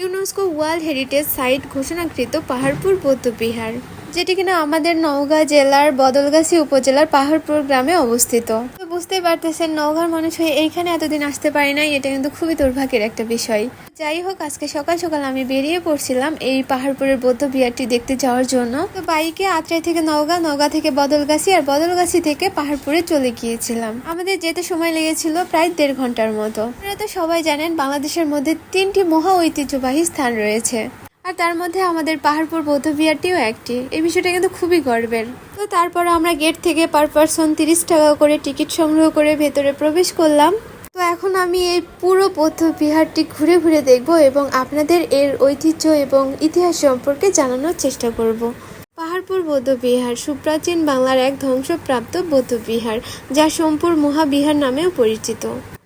UNESCO world heritage site ঘোষণাকৃত পাহাড়পুর বৌদ্ধবিহার যেটি কিনা আমাদের নওগাঁ জেলার বদলগাছি উপজেলার পাহাড়পুর গ্রামে অবস্থিত। বুঝতেই পারতেছেন, নওগাঁর মানুষ হয়ে এইখানে এতদিন আসতে পারি নাই, এটা কিন্তু খুবই দুর্ভাগ্যের একটা বিষয়। যাই হোক, আজকে সকাল সকাল আমি বেরিয়ে পড়ছিলাম এই পাহাড়পুরের বৌদ্ধ বিহারটি দেখতে যাওয়ার জন্য। তো বাইকে আত্রাই থেকে নওগাঁ নওগাঁ থেকে বদলগাছি আর বদলগাছি থেকে পাহাড়পুরে চলে গিয়েছিলাম। আমাদের যেতে সময় লেগেছিল প্রায় দেড় ঘণ্টার মতো। আপনারা তো সবাই জানেন, বাংলাদেশের মধ্যে তিনটি মহা ঐতিহ্যবাহী স্থান রয়েছে। আর তার মধ্যে আমাদের পাহাড়পুর বৌদ্ধ বিহারটিও একটি। এই বিষয়টা কিন্তু খুবই গর্বের। তো তারপর আমরা গেট থেকে পার পারসন তিরিশ টাকা করে টিকিট সংগ্রহ করে ভেতরে প্রবেশ করলাম। তো এখন আমি এই পুরো বৌদ্ধ বিহারটি ঘুরে ঘুরে দেখব এবং আপনাদের এর ঐতিহ্য এবং ইতিহাস সম্পর্কে জানানোর চেষ্টা করব। পাহাড়পুর বৌদ্ধ বিহার সুপ্রাচীন বাংলার এক ধ্বংসপ্রাপ্ত বৌদ্ধ বিহার যা সোমপুর মহাবিহার নামেও পরিচিত।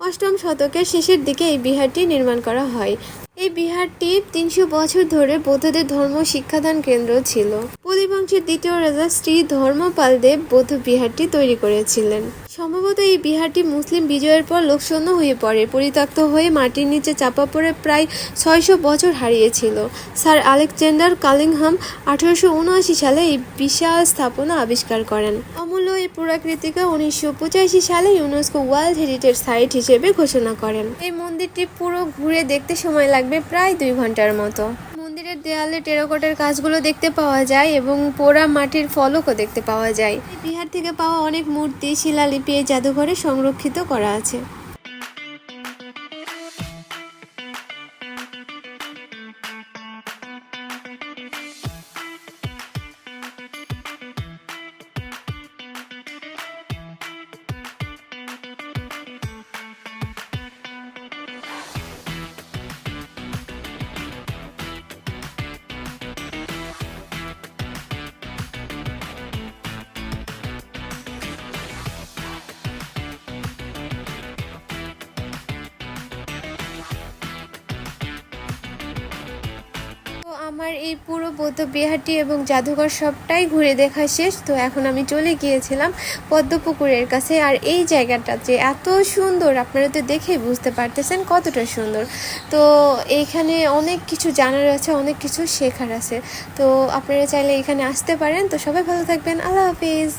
অষ্টম শতকের শেষের দিকে এই বিহারটি নির্মাণ করা হয়। এই বিহারটি তিনশো বছর ধরে বৌদ্ধদের ধর্ম শিক্ষাদান কেন্দ্র ছিল। পরিবংশের দ্বিতীয় রাজা শ্রী ধর্মপাল দেব বৌদ্ধ বিহারটি তৈরি করেছিলেন। সম্ভবত এই বিহারটি মুসলিম বিজয়ের পর লোকশূন্য হয়ে পড়ে। পরিত্যক্ত হয়ে মাটির নিচে চাপা পড়ে প্রায় ছয়শো বছর হারিয়েছিল। স্যার আলেকজান্ডার কালিংহাম আঠারোশো উনআশি সালে এই বিশাল স্থাপনা আবিষ্কার করেন। অমূল্য এই পুরাকৃতিকা উনিশশো সালে ইউনেস্কো ওয়ার্ল্ড হেরিটেজ সাইট হিসেবে ঘোষণা করেন। এই মন্দিরটি পুরো ঘুরে দেখতে সময় লাগবে প্রায় দুই ঘণ্টার মতো। মন্দিরের দেয়ালে টেরাকোটের কাজগুলো দেখতে পাওয়া যায় এবং পোড়া মাটির ফলকও দেখতে পাওয়া যায়। বিহার থেকে পাওয়া অনেক মূর্তি, শিলালিপি এই জাদুঘরে সংরক্ষিত করা আছে। আমার এই পুরো বৌদ্ধ বিহারটি এবং জাদুঘর সবটাই ঘুরে দেখা শেষ। তো এখন আমি চলে গিয়েছিলাম পদ্মপুকুরের কাছে। আর এই জায়গাটা যে এত সুন্দর, আপনারা তো দেখেই বুঝতে পারতেছেন কতটা সুন্দর। তো এইখানে অনেক কিছু জানার আছে, অনেক কিছু শেখার আছে। তো আপনারা চাইলে এখানে আসতে পারেন। তো সবাই ভালো থাকবেন। আল্লাহ হাফিজ।